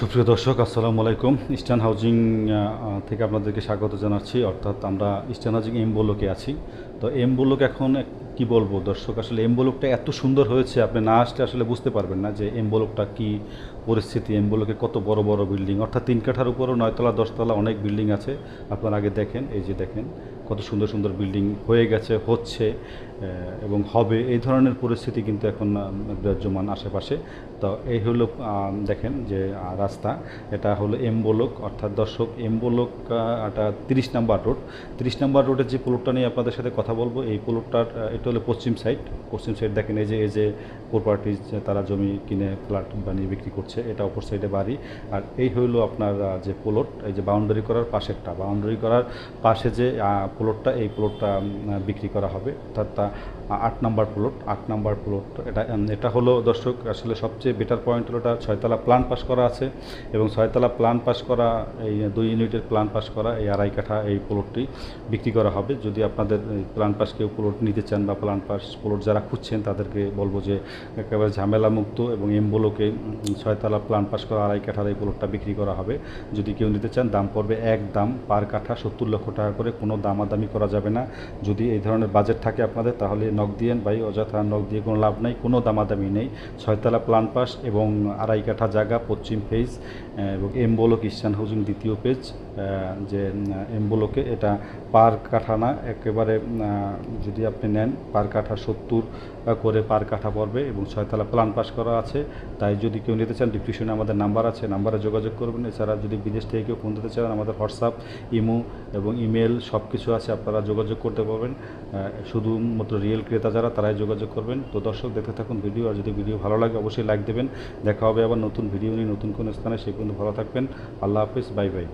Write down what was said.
সুপ্রিয় দর্শক, আসসালামু আলাইকুম। ইস্টার্ন হাউজিং থেকে আপনাদেরকে স্বাগত জানাচ্ছি। অর্থাৎ আমরা ইস্টার্ন হাউজিং এম এমবোলোকে আছি। তো এম এমবোলোক এখন কি বলব? দর্শক, আসলে এম এমবোলোকটা এত সুন্দর হয়েছে, আপনি না আসলে আসলে বুঝতে পারবেন না যে এম এমবোলোকটা কি পরিস্থিতি। এম এমবোলোকে কত বড় বড় বিল্ডিং অর্থাৎ তিন কাঠার উপরও নয়তলা, দশতলা অনেক বিল্ডিং আছে। আপনারা আগে দেখেন, এই যে দেখেন। কত সুন্দর সুন্দর বিল্ডিং হয়ে গেছে, হচ্ছে এবং হবে। এই ধরনের পরিস্থিতি কিন্তু এখন বিরাজমান আশেপাশে। তো এই হলো দেখেন যে রাস্তা। এটা হলো এমবোলক অর্থাৎ দর্শক এমবোলক এটা তিরিশ নাম্বার রোড তিরিশ নাম্বার রোডের যে প্লটটা নিয়ে আপনাদের সাথে কথা বলব, এই প্লটটার এটা হলো পশ্চিম সাইড পশ্চিম সাইড দেখেন এই যে এই যে প্রপার্টিজ তারা জমি কিনে ফ্ল্যাট বানিয়ে বিক্রি করছে, এটা অপর সাইডে বাড়ি। আর এই হইল আপনার যে প্লট এই যে বাউন্ডারি করার পাশেরটা। বাউন্ডারি করার পাশে যে প্লটটা এই প্লটটা বিক্রি করা হবে। অর্থাৎ আট নাম্বার প্লট আট নাম্বার প্লট এটা এটা হলো, দর্শক, আসলে সবচেয়ে বেটার পয়েন্ট হলো এটা ছয়তলা প্ল্যান পাস করা আছে এবং ছয়তলা প্ল্যান পাস করা, এই দুই ইউনিটের প্ল্যান পাস করা, এই আড়াই কাঠা এই প্লটটি বিক্রি করা হবে। যদি আপনাদের প্ল্যান পাস কেউ প্লট নিতে চান বা প্ল্যান পাস প্লট যারা খুঁজছেন, তাদেরকে বলব যে, একেবারে ঝামেলা মুক্ত এবং এমবোলোকে ছয়তলা প্ল্যান পাস করা আড়াই কাঠার এই প্লটটা বিক্রি করা হবে। যদি কেউ নিতে চান, দাম পড়বে এক দাম পার কাঠা সত্তর লক্ষ টাকা করে, কোনো দামাদামি করা যাবে না। যদি এই ধরনের বাজেট থাকে আপনাদের, তাহলে নক দিয়েন ভাই, অযথা নক দিয়ে কোনো লাভ নাই, কোনো দামাদামি নেই। ছয়তলা প্লান পাস এবং আড়াই কাঠা জায়গা, পশ্চিম ফেজ এবং এমবোলক ইস্টার্ন হাউজিং দ্বিতীয় পেজ যে এমবোলোকে এটা পার কাঠা না, একেবারে যদি আপনি নেন, পার কাঠা সত্তর করে পার কাঠা পড়বে এবং ছয়তলা প্ল্যান পাস করা আছে। তাই যদি কেউ নিতে চান ডিসক্রিপশনে আমাদের নাম্বার আছে নাম্বারে যোগাযোগ করবেন। এছাড়া যদি বিদেশ থেকে কেউ ফোন দিতে চান, আমাদের হোয়াটসঅ্যাপ ইমো এবং ইমেল সব কিছু আছে, আপনারা যোগাযোগ করতে পারবেন। শুধুমাত্র রিয়েল ক্রেতা যারা, তারাই যোগাযোগ করবেন। তো দর্শক, দেখতে থাকুন ভিডিও। আর যদি ভিডিও ভালো লাগে, অবশ্যই লাইক দেবেন। দেখা হবে আবার নতুন ভিডিও নিয়ে নতুন কোনো স্থানে। সে পর্যন্ত ভালো থাকবেন। আল্লাহ হাফিজ, বাই বাই।